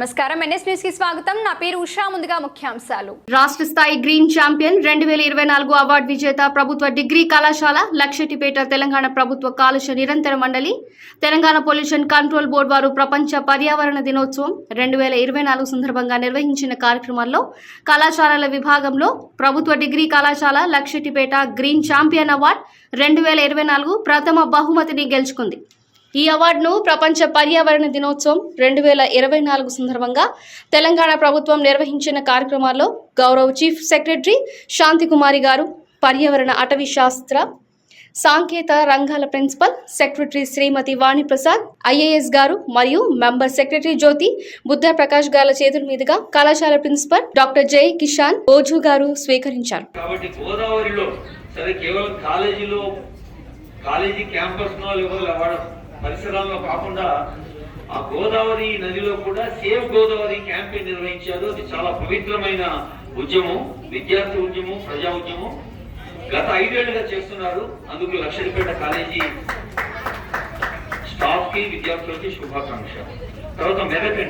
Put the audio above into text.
నమస్కారం. ఎన్ఎస్ న్యూస్కి స్వాగతం. నా పేరు ఉషా. ముందుగా ముఖ్యాంశాలు. రాష్ట్ర స్థాయి గ్రీన్ ఛాంపియన్ రెండు వేల ఇరవై నాలుగు అవార్డు విజేత ప్రభుత్వ డిగ్రీ కళాశాల లక్షటిపేట తెలంగాణ ప్రభుత్వ కాలుష్య నిరంతర మండలి తెలంగాణ పొల్యూషన్ కంట్రోల్ బోర్డు వారు ప్రపంచ పర్యావరణ దినోత్సవం రెండు వేల ఇరవై నాలుగు సందర్భంగా నిర్వహించిన కార్యక్రమాల్లో కళాశాలల విభాగంలో ప్రభుత్వ డిగ్రీ కళాశాల లక్షటిపేట గ్రీన్ ఛాంపియన్ అవార్డు రెండు వేల ఇరవై నాలుగు ప్రథమ బహుమతిని గెలుచుకుంది. ఈ అవార్డును ప్రపంచ పర్యావరణ దినోత్సవం రెండు వేల ఇరవై నాలుగు సందర్భంగా తెలంగాణ ప్రభుత్వం నిర్వహించిన కార్యక్రమాల్లో గౌరవ చీఫ్ సెక్రటరీ శాంతికుమారి గారు పర్యావరణ అటవీ శాస్త్ర సాంకేత రంగాల principal secretary Shrimati Vaniprasad IAS గారు మరియు మెంబర్ సెక్రటరీ జ్యోతి బుద్ధ ప్రకాష్ గారి చేతుల మీదుగా కళాశాల ప్రిన్సిపల్ డాక్టర్ జై కిషాన్ ఓజు గారు స్వీకరించారు. కాబట్టి గోదావరిలో సరే కేవలం కాలేజీలో కాలేజీ క్యాంపస్ పరిసరాల్లో కాకుండా ఆ గోదావరి నదిలో కూడా సేవ్ గోదావరి క్యాంపెయిన్ నిర్వహించారు. అది చాలా పవిత్రమైన ఉద్యమం విద్యార్థి ఉద్యమం ప్రజా ఉద్యమం. గత ఐదేళ్ళుగా చేస్తున్నారు. అందుకు లక్షలపేట కాలేజీ స్టాఫ్కి విద్యార్థులకి శుభాకాంక్ష తర్వాత మెదక్ అండి.